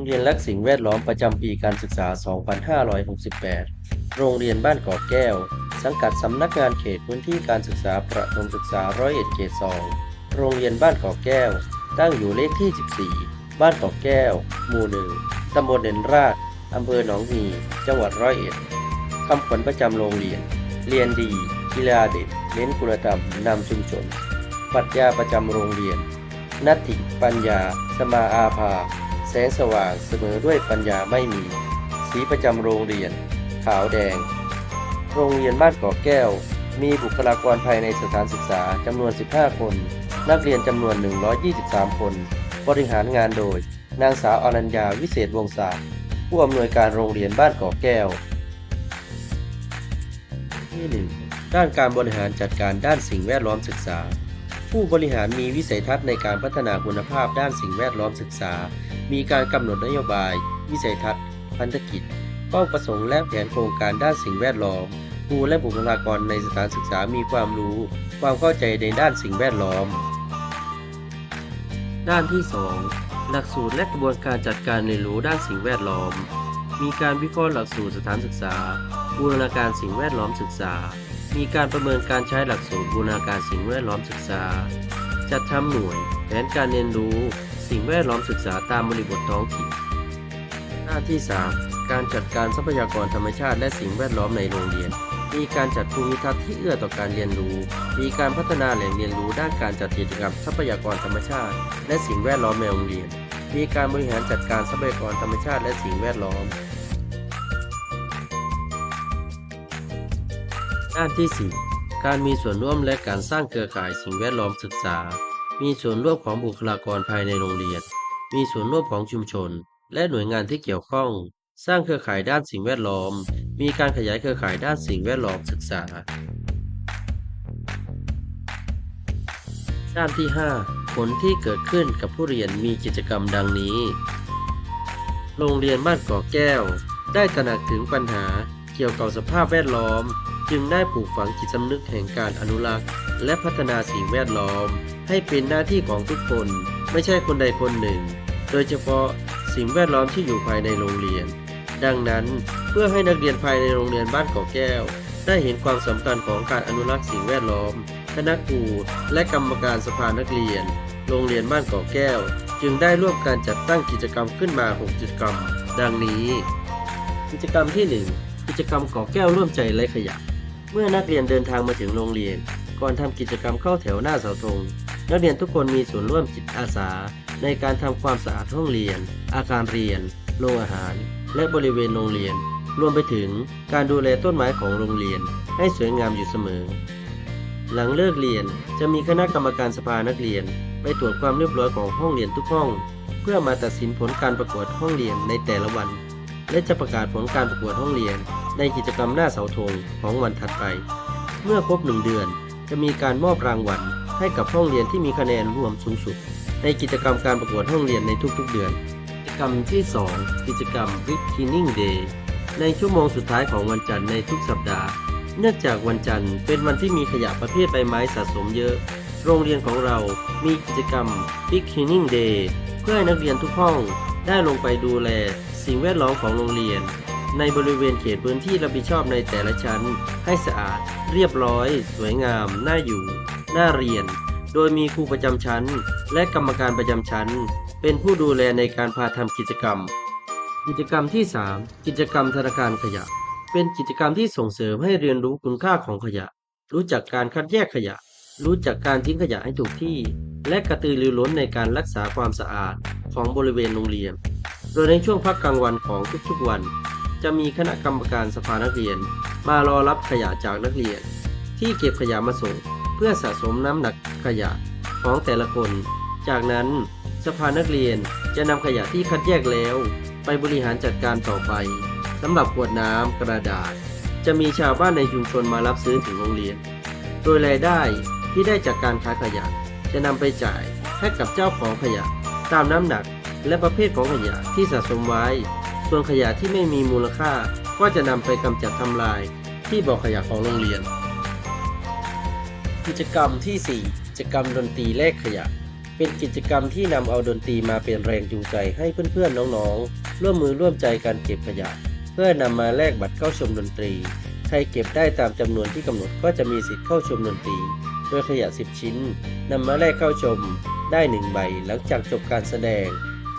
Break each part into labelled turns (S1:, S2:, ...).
S1: รงเรียนรักสิ่งแวดล้อมประจำปีการศึกษา 2568 โรงเรียนบ้านเกาะแก้ว สังกัดสำนักงานเขตพื้นที่การศึกษาประถมศึกษาร้อยเอ็ดเขต2โรงเรียนบ้านเกาะแก้ว ตั้งอยู่เลขที่ 14 บ้านเกาะแก้ว หมู่หนึ่งตำบลเด่นราชอำเภอหนองฮีจังหวัดร้อยเอ็ดคำขวัญประจำโรงเรียน เรียนดี กีฬาเด็ดเน้นคุณธรรมนำชุมชนปรัชญาประจำโรงเรียนนัตถิปัญญา สมาอาภา แสงสว่างเสมอด้วยปัญญาไม่มี สีประจำโรงเรียน ขาวแดง โรงเรียนบ้านเกาะแก้ว มีบุคลากรภายในสถานศึกษาจำนวน 15 คน นักเรียนจำนวน 123 คน บริหารงานโดย นางสาวอรัญญาวิเศษวงศาผู้อำนวยการโรงเรียนบ้านเกาะแก้ว ที่หนึ่งด้านการบริหารจัดการด้านสิ่งแวดล้อมศึกษา ผู้บริหารมีวิสัยทัศน์ในการพัฒนาคุณภาพด้านสิ่งแวดล้อมศึกษา มีการกำหนดนโยบาย วิสัยทัศน์ พันธกิจ เป้าประสงค์และแผนโครงการด้านสิ่งแวดล้อม ครูและบุคลากรในสถานศึกษามีความรู้ ความเข้าใจในด้านสิ่งแวดล้อม ด้านที่ 2 หลักสูตรและกระบวนการจัดการเรียนรู้ด้านสิ่งแวดล้อม มีการวิเคราะห์หลักสูตรสถานศึกษาบูรณาการสิ่งแวดล้อมศึกษา มีการประเมินการใช้หลักสูตรบูรณาการสิ่งแวดล้อมศึกษา จัดทำหน่วยแผนการเรียนรู้สิ่งแวดล้อมศึกษาตามบริบทท้องถิ่น หน้าที่ 3 การจัดการทรัพยากรธรรมชาติและสิ่งแวดล้อมในโรงเรียน มีการจัดภูมิทัศน์ที่เอื้อต่อการเรียนรู้ มีการพัฒนาแหล่งเรียนรู้ด้านการจัดกิจกรรมทรัพยากรธรรมชาติ และสิ่งแวดล้อมในโรงเรียน มีการบริหารจัดการทรัพยากรธรรมชาติและสิ่งแวดล้อม ด้านที่ 4 การมีส่วนร่วมและการสร้างเครือข่ายสิ่งแวดล้อมศึกษา มีส่วนร่วมของบุคลากรภายในโรงเรียน มีส่วนร่วมของชุมชน และหน่วยงานที่เกี่ยวข้อง สร้างเครือข่ายด้านสิ่งแวดล้อม มีการขยายเครือข่ายด้านสิ่งแวดล้อมศึกษา ด้านที่ 5 ผลที่เกิดขึ้นกับผู้เรียนมีกิจกรรมดังนี้ โรงเรียนบ้านกาะแก้ว ได้ตระหนักถึงปัญหาเกี่ยวกับสภาพแวดล้อม จึงได้ปลูกฝังจิตสำนึกแห่งการอนุรักษ์ และพัฒนาสิ่งแวดล้อม ให้เป็นหน้าที่ของทุกคน ไม่ใช่คนใดคนหนึ่ง โดยเฉพาะสิ่งแวดล้อมที่อยู่ภายในโรงเรียน ดังนั้นเพื่อให้นักเรียนภายในโรงเรียนบ้านเกาะแก้ว ได้เห็นความสำคัญของการอนุรักษ์สิ่งแวดล้อม คณะครูและกรรมการสภานักเรียน โรงเรียนบ้านเกาะแก้ว จึงได้ร่วมการจัดตั้งกิจกรรมขึ้นมา 6 กิจกรรม ดังนี้ กิจกรรมที่ 1 กิจกรรมเกาะแก้วร่วมใจไร้ขยะ เมื่อนักเรียนเดินทางมาถึงโรงเรียน ก่อนทำกิจกรรมเข้าแถวหน้าเสาธงนักเรียนทุกคนมีส่วนร่วมจิตอาสา ในการทำความสะอาดห้องเรียน อาคารเรียน โรงอาหาร และบริเวณโรงเรียน รวมไปถึงการดูแลต้นไม้ของโรงเรียน ให้สวยงามอยู่เสมอ หลังเลิกเรียนจะมีคณะกรรมการสภานักเรียน ไปตรวจความเรียบร้อยของห้องเรียนทุกห้อง เพื่อมาตัดสินผลการประกวดห้องเรียนในแต่ละวัน และจะประกาศผลการประกวดห้องเรียน ในกิจกรรมหน้าเสาธงของวันถัดไป เมื่อครบหนึ่งเดือนจะมีการมอบรางวัลให้กับห้องเรียนที่มีคะแนนรวมสูงสุด ในกิจกรรมการประกวดห้องเรียนในทุกๆเดือน กิจกรรมที่ 2 กิจกรรม Big Cleaning Day ในชั่วโมงสุดท้ายของวันจันทร์ในทุกสัปดาห์ เนื่องจากวันจันทร์เป็นวันที่มีขยะประเภทใบไม้สะสมเยอะ โรงเรียนของเรามีกิจกรรม Big Cleaning Day เพื่อให้นักเรียนทุกห้องได้ลงไปดูแลสิ่งแวดล้อมของโรงเรียน ในบริเวณเขตพื้นที่รับผิดชอบในแต่ละชั้น ให้สะอาด เรียบร้อย สวยงาม น่าอยู่ น่าเรียน โดยมีครูประจำชั้น และกรรมการประจำชั้น เป็นผู้ดูแลในการพาทำกิจกรรม กิจกรรมที่ 3 กิจกรรมธนาคารขยะ เป็นกิจกรรมที่ส่งเสริมให้เรียนรู้คุณค่าของขยะ รู้จักการคัดแยกขยะ รู้จักการทิ้งขยะให้ถูกที่ และกระตือรือร้นในการรักษาความสะอาดของบริเวณโรงเรียน โดยในช่วงพักกลางวันของทุกๆวัน จะมีคณะกรรมการสภานักเรียน มารอรับขยะจากนักเรียน ที่เก็บขยะมาส่ง เพื่อสะสมน้ำหนักขยะของแต่ละคน จากนั้นสภานักเรียนจะนำขยะที่คัดแยกแล้ว ไปบริหารจัดการต่อไปสำหรับขวดน้ำกระดาษ จะมีชาวบ้านในชุมชนมารับซื้อถึงโรงเรียน โดยรายได้ที่ได้จากการขายขยะ จะนำไปจ่ายให้กับเจ้าของขยะ ตามน้ำหนักและประเภทของขยะที่สะสมไว้ ส่วนขยะที่ไม่มีมูลค่าก็จะนำไปกำจัดทำลายที่บ่อขยะของโรงเรียน กิจกรรมที่ 4 กิจกรรมดนตรีแลกขยะ เป็นกิจกรรมที่นำเอาดนตรีมาเป็นแรงจูงใจให้เพื่อนๆน้องๆ ร่วมมือร่วมใจกันเก็บขยะ เพื่อนำมาแลกบัตรเข้าชมดนตรี ใครเก็บได้ตามจำนวนที่กำหนดก็จะมีสิทธิ์เข้าชมดนตรี โดยขยะ 10 ชิ้นนำมาแลกเข้าชมได้ 1 ใบ หลังจากจบการแสดง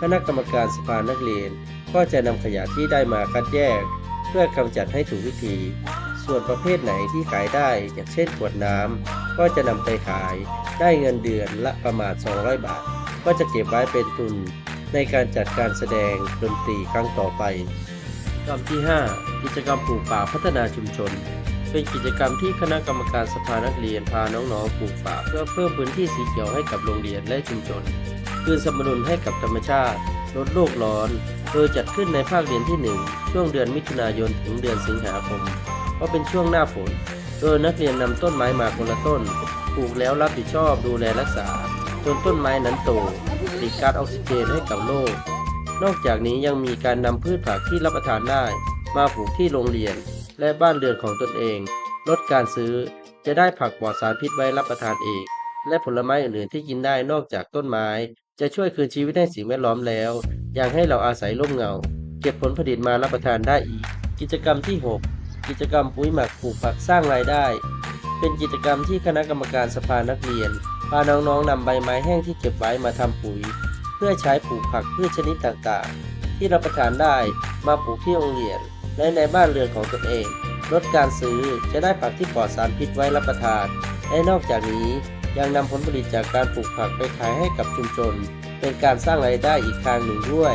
S1: คณะกรรมการสภานักเรียน ก็จะนำขยะที่ได้มาคัดแยก เพื่อกำจัดให้ถูกวิธี ส่วนประเภทไหนที่ขายได้อย่างเช่นขวดน้ำก็จะนำไปขาย ได้เงินเดือนละประมาณ 200 บาท ก็จะเก็บไว้เป็นทุนในการจัดการแสดงดนตรีครั้งต่อไปกรรมที่ 5 กิจกรรมปลูกป่าพัฒนาชุมชน เป็นกิจกรรมที่คณะกรรมการสภานักเรียนพาน้องๆปลูกป่า เพื่อเพิ่มพื้นที่สีเขียวให้กับโรงเรียนและชุมชน คืนสมดุลให้กับธรรมชาติ ลดโลกร้อน โดยจัดขึ้นในภาคเรียนที่ 1 ช่วงเดือนมิถุนายนถึงเดือนสิงหาคม เพราะเป็นช่วงหน้าฝน โดยนักเรียนนำต้นไม้มาคนละต้น ปลูกแล้วรับผิดชอบดูแลรักษา จนต้นไม้นั้นโตผลิตก๊าซออกซิเจนให้กับโลก นอกจากนี้ยังมีการนำพืชผักที่รับประทานได้ มาปลูกที่โรงเรียน และบ้านเรือนของตนเอง ลดการซื้อ จะได้ผักปลอดสารพิษไว้รับประทานเอง และผลไม้อื่นๆที่กินได้นอกจากต้นไม้ จะช่วยคืนชีวิตให้สิ่งแวดล้อมแล้ว ยังให้เราอาศัยร่มเงา เก็บผลผลิตมารับประทานได้อีก กิจกรรมที่ 6 กิจกรรมปุ๋ยหมักปลูกผักสร้างรายได้ เป็นกิจกรรมที่คณะกรรมการสภานักเรียนพาน้องๆนำใบไม้แห้งที่เก็บไว้มาทำปุ๋ย เพื่อใช้ปลูกผักพืชชนิดต่างๆ ที่รับประทานได้มาปลูกที่โรงเรียน และในบ้านเรือนของตนเอง ลดการซื้อจะได้ผักที่ปลอดสารพิษไว้รับประทาน และนอกจากนี้ ยังนำผลผลิตจากการปลูกผักไปขายให้กับชุมชน เป็นการสร้างรายได้อีกทางหนึ่งด้วย